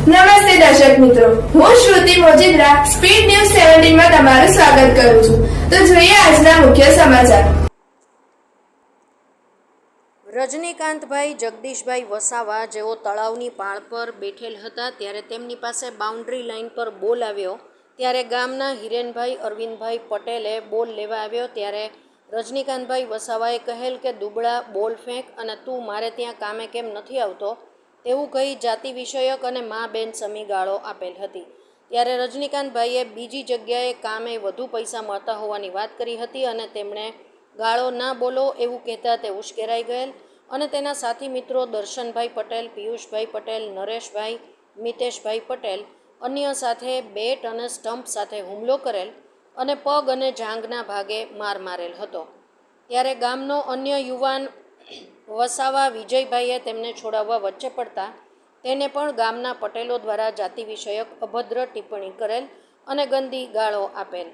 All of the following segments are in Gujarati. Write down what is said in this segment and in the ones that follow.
નમસ્તે દર્શક મિત્રો. હું શ્રુતિ મોજીદ્રા, સ્પીડ ન્યૂઝ સેવન્ટીનમાં તમારું સ્વાગત કરું છું. તો જોઈએ આજના મુખ્ય સમાચાર. રજનીકાંતભાઈ, જગદીશભાઈ વસાવા જેઓ તળાવની પાળ પર બેઠેલ હતા ત્યારે તેમની પાસે બાઉન્ડ્રી લાઇન પર બોલ આવ્યો. ત્યારે ગામના હિરેનભાઈ અરવિંદભાઈ પટેલે બોલ લેવા આવ્યો. ત્યારે રજનીકાંતભાઈ વસાવાએ કહેલ કે, દુબળા બોલ ફેંક અને તું મારે ત્યાં કામે કેમ નથી આવતો? તેવું કહી જાતિ વિષયક અને મા બેન સમી ગાળો આપેલ હતી. ત્યારે રજનીકાંતભાઈએ બીજી જગ્યાએ કામે વધુ પૈસા મળતા હોવાની વાત કરી હતી અને તેમણે ગાળો ના બોલો એવું કહેતા તે ઉશ્કેરાઈ ગયેલ અને તેના સાથી મિત્રો દર્શનભાઈ પટેલ, પિયુષભાઈ પટેલ, નરેશભાઈ, મિતેશભાઈ પટેલ અન્ય સાથે બેટ અને સ્ટમ્પ સાથે હુમલો કરેલ અને પગ અને જાંઘના ભાગે માર મારેલ હતો. ત્યારે ગામનો અન્ય યુવાન વસાવા વિજયભાઈએ તેમને છોડાવવા વચ્ચે પડતા તેને પણ ગામના પટેલો દ્વારા જાતિ વિષયક અભદ્ર ટિપ્પણી કરેલ અને ગંદી ગાળો આપેલ.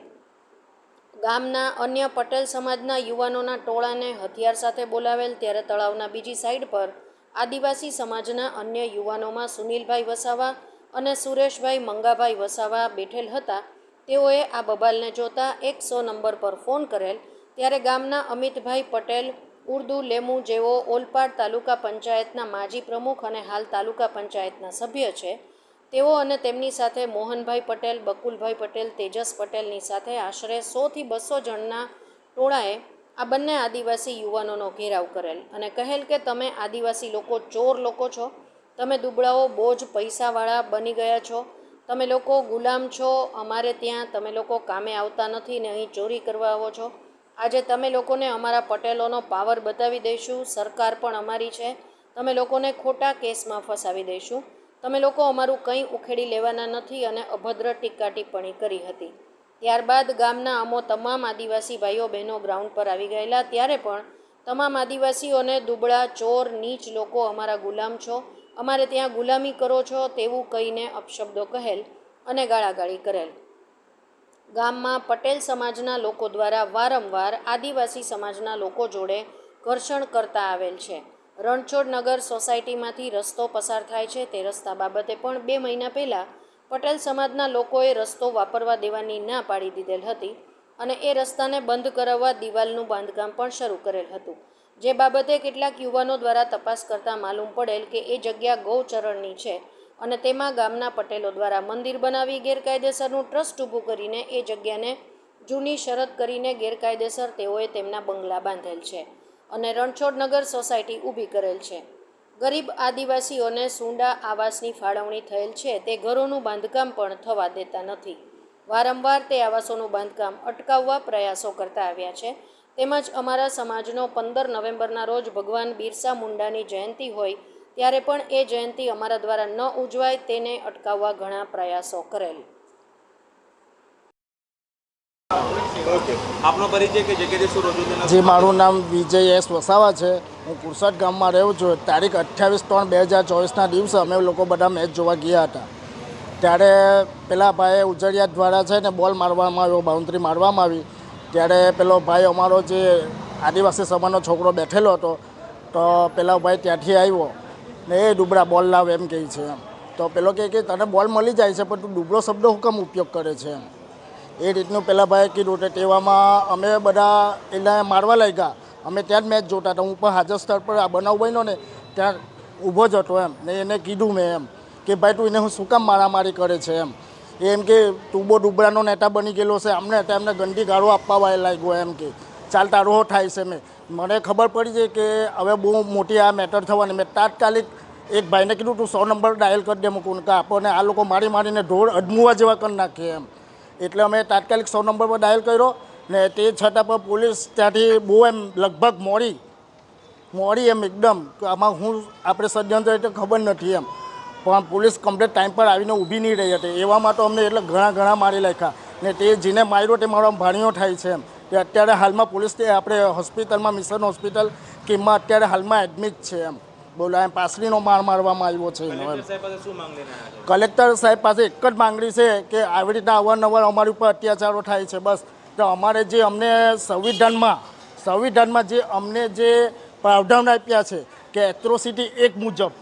ગામના અન્ય પટેલ સમાજના યુવાનોના ટોળાને હથિયાર સાથે બોલાવેલ ત્યારે તળાવના બીજી સાઈડ પર આદિવાસી સમાજના અન્ય યુવાનોમાં સુનિલભાઈ વસાવા અને સુરેશભાઈ મંગાભાઈ વસાવા બેઠેલ હતા. તેઓએ આ બબાલને જોતા એકસો નંબર પર ફોન કરેલ, ત્યારે ગામના અમિતભાઈ પટેલ ઉર્દુ, લેમુ જેઓ ઓલપાડ તાલુકા પંચાયતના માજી પ્રમુખ અને હાલ તાલુકા પંચાયતના સભ્ય છે, તેઓ અને તેમની સાથે મોહનભાઈ પટેલ, બકુલભાઈ પટેલ, તેજસ પટેલની સાથે આશરે સોથી બસો જણના ટોળાએ આ બંને આદિવાસી યુવાનોનો ઘેરાવ કરેલ. અને કહેલ કે તમે આદિવાસી લોકો ચોર લોકો છો, તમે દુબળાઓ, બોજ, પૈસાવાળા બની ગયા છો, તમે લોકો ગુલામ છો, અમારે ત્યાં તમે લોકો કામે આવતા નથી ને અહીં ચોરી કરવા આવો છો આજે તમે લોકોને અમારા પટેલોનો પાવર બતાવી દઈશું, સરકાર પણ અમારી છે. તમે લોકોને ખોટા કેસમાં ફસાવી દઈશું. તમે લોકો અમારું કંઈ ઉખેડી લેવાના નથી અને અભદ્ર ટીકા ટિપ્પણી કરી હતી. ત્યારબાદ ગામના અમો તમામ આદિવાસી ભાઈઓ બહેનો ગ્રાઉન્ડ પર આવી ગયેલા. ત્યારે પણ તમામ આદિવાસીઓને દુબળા, ચોર, નીચ લોકો અમારા ગુલામ છો. અમારે ત્યાં ગુલામી કરો છો તેવું કહીને અપશબ્દો કહેલ અને ગાળાગાળી કરેલ. ગામમાં પટેલ સમાજના લોકો દ્વારા વારંવાર આદિવાસી સમાજના લોકો જોડે ઘર્ષણ કરતા આવેલ છે. રણછોડ નગર સોસાયટીમાંથી રસ્તો પસાર થાય છે. તે રસ્તા બાબતે પણ બે મહિના પહેલાં પટેલ સમાજના લોકોએ રસ્તો વાપરવા દેવાની ના પાડી દીધેલ હતી અને એ રસ્તાને બંધ કરાવવા દિવાલનું બાંધકામ પણ શરૂ કરેલ હતું. જે બાબતે કેટલાક યુવાનો દ્વારા તપાસ કરતાં માલુમ પડેલ કે એ જગ્યા ગૌચરણની છે. અને તેમાં ગામના પટેલો દ્વારા મંદિર બનાવી ગેરકાયદેસરનું ટ્રસ્ટ ઊભું કરીને એ જગ્યાને જૂની શરત કરીને ગેરકાયદેસર તેઓએ તેમના બંગલા બાંધેલ છે અને રણછોડનગર સોસાયટી ઊભી કરેલ છે. ગરીબ આદિવાસીઓને સુંડા આવાસની ફાળવણી થયેલ છે, તે ઘરોનું બાંધકામ પણ થવા દેતા નથી. વારંવાર તે આવાસોનું બાંધકામ અટકાવવા પ્રયાસો કરતા આવ્યા છે. તેમજ અમારા સમાજનો પંદર નવેમ્બરના રોજ ભગવાન બિરસા મુંડાની જયંતિ હોય ત્યારે પણ એ જયંતિ અમારા દ્વારા ન ઉજવાય તેને અટકાવવા ઘણા પ્રયાસો કરેલ. આપનો પરિચય કે જગ્યાએ શું રોજુ જે મારું નામ વિજય એસ વસાવા છે. હું કુરસદ ગામમાં રહું છું. તારીખ અઠ્યાવીસ ત્રણ બે હજાર ચોવીસના દિવસે અમે લોકો બધા મેચ જોવા ગયા હતા. ત્યારે પેલા ભાઈએ ઉજળિયા દ્વારા છે ને બોલ મારવામાં આવ્યો બાઉન્ડ્રી મારવામાં આવી. ત્યારે પેલો ભાઈ અમારો જે આદિવાસી સમાજનો છોકરો બેઠેલો હતો તો પેલા ભાઈ ત્યાંથી આવ્યો. ને એ ડુબરા બોલ લાવ એમ કહે છે એમ. તો પેલો કહે કે તને બોલ મળી જાય છે, પણ તું ડુબળો શબ્દ હું કેમ ઉપયોગ કરે છે એમ? એ રીતનું પેલા ભાઈએ કીધું તો તેવામાં અમે બધા એને મારવા લાગ્યા. અમે ત્યાં જ મેચ જોતા હતા. હું પણ હાજર સ્થળ પર આ બનાવ બન્યો ને ત્યાં ઊભો જ હતો એમ. ને એને કીધું મેં એમ કે, ભાઈ, તું એને હું શું કામ મારામારી કરે છે એમ? એમ કે, તું બહુ ડુબરાનો નેતા બની ગયેલો છે. અમને તેમને ગંદી ગાળો આપવા લાગ્યો એમ કે, ચાલ તારો થાય છે મેં. મને ખબર પડી છે કે હવે બહુ મોટી આ મેટર થવાની. મેં તાત્કાલિક એક ભાઈને કીધું, તું સો નંબર ડાયલ કરી દે મૂકું કે આપણને આ લોકો મારી મારીને ઢોળ અડમુવા જેવા કરી નાખીએ એમ. એટલે અમે તાત્કાલિક સો નંબર પર ડાયલ કર્યો ને તે છતાં પણ પોલીસ ત્યાંથી બહુ એમ લગભગ મોડી મોડી એમ એકદમ આમાં હું, આપણે સજ્જન એટલે ખબર નથી એમ. પણ પોલીસ કમ્પ્લેટ ટાઈમ પર આવીને ઊભી નહીં રહી હતી. એવામાં તો અમને એટલે ઘણા ઘણા મારી નાખ્યા. ને તે જેને માર્યો, તે મારો ભાણીઓ થાય છે એમ. તે અત્યારે હાલમાં પોલીસ આપણે હોસ્પિટલમાં મિશન હોસ્પિટલ કિમમાં અત્યારે હાલમાં એડમિટ છે એમ. બોલો એમ પાસરીનો માર મારવામાં આવ્યા છો કલેક્ટર સાહેબ પાસે એક જ માંગણી છે કે આવી રીતના અવારનવાર અમારી ઉપર અત્યાચારો થાય છે બસ. તો અમારે જે અમને સંવિધાનમાં સંવિધાનમાં જે અમને જે પ્રાવધાન આપ્યા છે કે એટ્રોસિટી એક મુજબ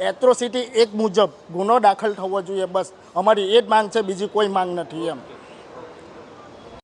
એટ્રોસિટી એક મુજબ ગુનો દાખલ થવો જોઈએ બસ. અમારી એ જ માંગ છે બીજી કોઈ માંગ નથી એમ.